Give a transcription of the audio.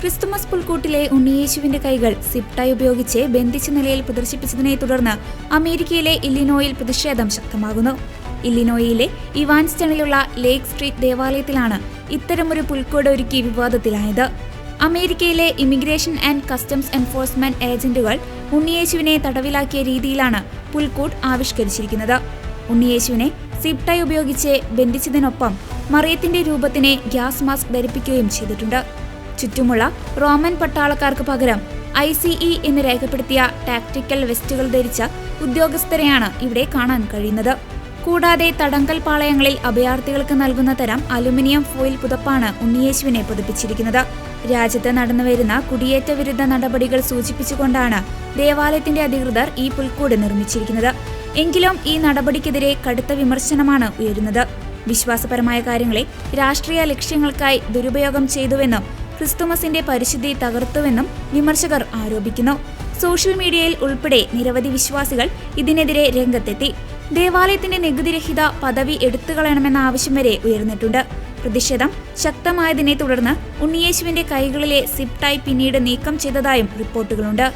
Christmas പുൽക്കൂട്ടിലെ ഉണ്ണിയേശുവിന്റെ കൈകൾ സിപ്റ്റായി ഉപയോഗിച്ച് ബന്ധിച്ച നിലയിൽ പ്രദർശിപ്പിച്ചതിനെ തുടർന്ന് അമേരിക്കയിലെ ഇല്ലിനോയിൽ പ്രതിഷേധം ശക്തമാകുന്നു. ഇല്ലിനോയിലെ ഇവാൻസ്റ്റണിലുള്ള ലേക്ക് സ്ട്രീറ്റ് ദേവാലയത്തിലാണ് ഇത്തരമൊരു പുൽക്കൂട് ഒരുക്കി വിവാദത്തിലായത്. അമേരിക്കയിലെ ഇമിഗ്രേഷൻ ആൻഡ് കസ്റ്റംസ് എൻഫോഴ്സ്മെന്റ് ഏജന്റുകൾ ഉണ്ണിയേശുവിനെ തടവിലാക്കിയ രീതിയിലാണ് പുൽക്കൂട്ട് ആവിഷ്കരിച്ചിരിക്കുന്നത്. ഉണ്ണിയേശുവിനെ സിപ്റ്റായി ഉപയോഗിച്ച് ബന്ധിച്ചതിനൊപ്പം മറിയത്തിന്റെ രൂപത്തിനെ ഗ്യാസ് മാസ്ക് ധരിപ്പിക്കുകയും ചെയ്തിട്ടുണ്ട്. ചുറ്റുമുള്ള റോമൻ പട്ടാളക്കാർക്ക് പകരം ഐ സി ഇ എന്ന് രേഖപ്പെടുത്തിയ ടാക്ടിക്കൽ വെസ്റ്റുകൾ ധരിച്ച ഉദ്യോഗസ്ഥരെയാണ് ഇവിടെ കാണാൻ കഴിയുന്നത്. കൂടാതെ തടങ്കൽ പാളയങ്ങളിൽ അഭയാർത്ഥികൾക്ക് നൽകുന്ന തരം അലുമിനിയം ഫോയിൽ പുതപ്പാണ് ഉണ്ണിയേശുവിനെ പുതിപ്പിച്ചിരിക്കുന്നത്. രാജ്യത്ത് നടന്നുവരുന്ന കുടിയേറ്റ വിരുദ്ധ നടപടികൾ സൂചിപ്പിച്ചുകൊണ്ടാണ് ദേവാലയത്തിന്റെ അധികൃതർ ഈ പുൽക്കൂട് നിർമ്മിച്ചിരിക്കുന്നത്. എങ്കിലും ഈ നടപടിക്കെതിരെ കടുത്ത വിമർശനമാണ് ഉയരുന്നത്. വിശ്വാസപരമായ കാര്യങ്ങളെ രാഷ്ട്രീയ ലക്ഷ്യങ്ങൾക്കായി ദുരുപയോഗം ചെയ്തുവെന്നും ക്രിസ്തുമസിന്റെ പരിശുദ്ധി തകർത്തുവെന്നും വിമർശകർ ആരോപിക്കുന്നു. സോഷ്യൽ മീഡിയയിൽ ഉൾപ്പെടെ നിരവധി വിശ്വാസികൾ ഇതിനെതിരെ രംഗത്തെത്തി. ദേവാലയത്തിന്റെ നികുതിരഹിത പദവി എടുത്തുകളയണമെന്ന ആവശ്യം വരെ ഉയർന്നിട്ടുണ്ട്. പ്രതിഷേധം ശക്തമായതിനെ തുടർന്ന് ഉണ്ണിയേശുവിന്റെ കൈകളിലെ സിപ്റ്റായി പിന്നീട് നീക്കം ചെയ്തതായും റിപ്പോർട്ടുകളുണ്ട്.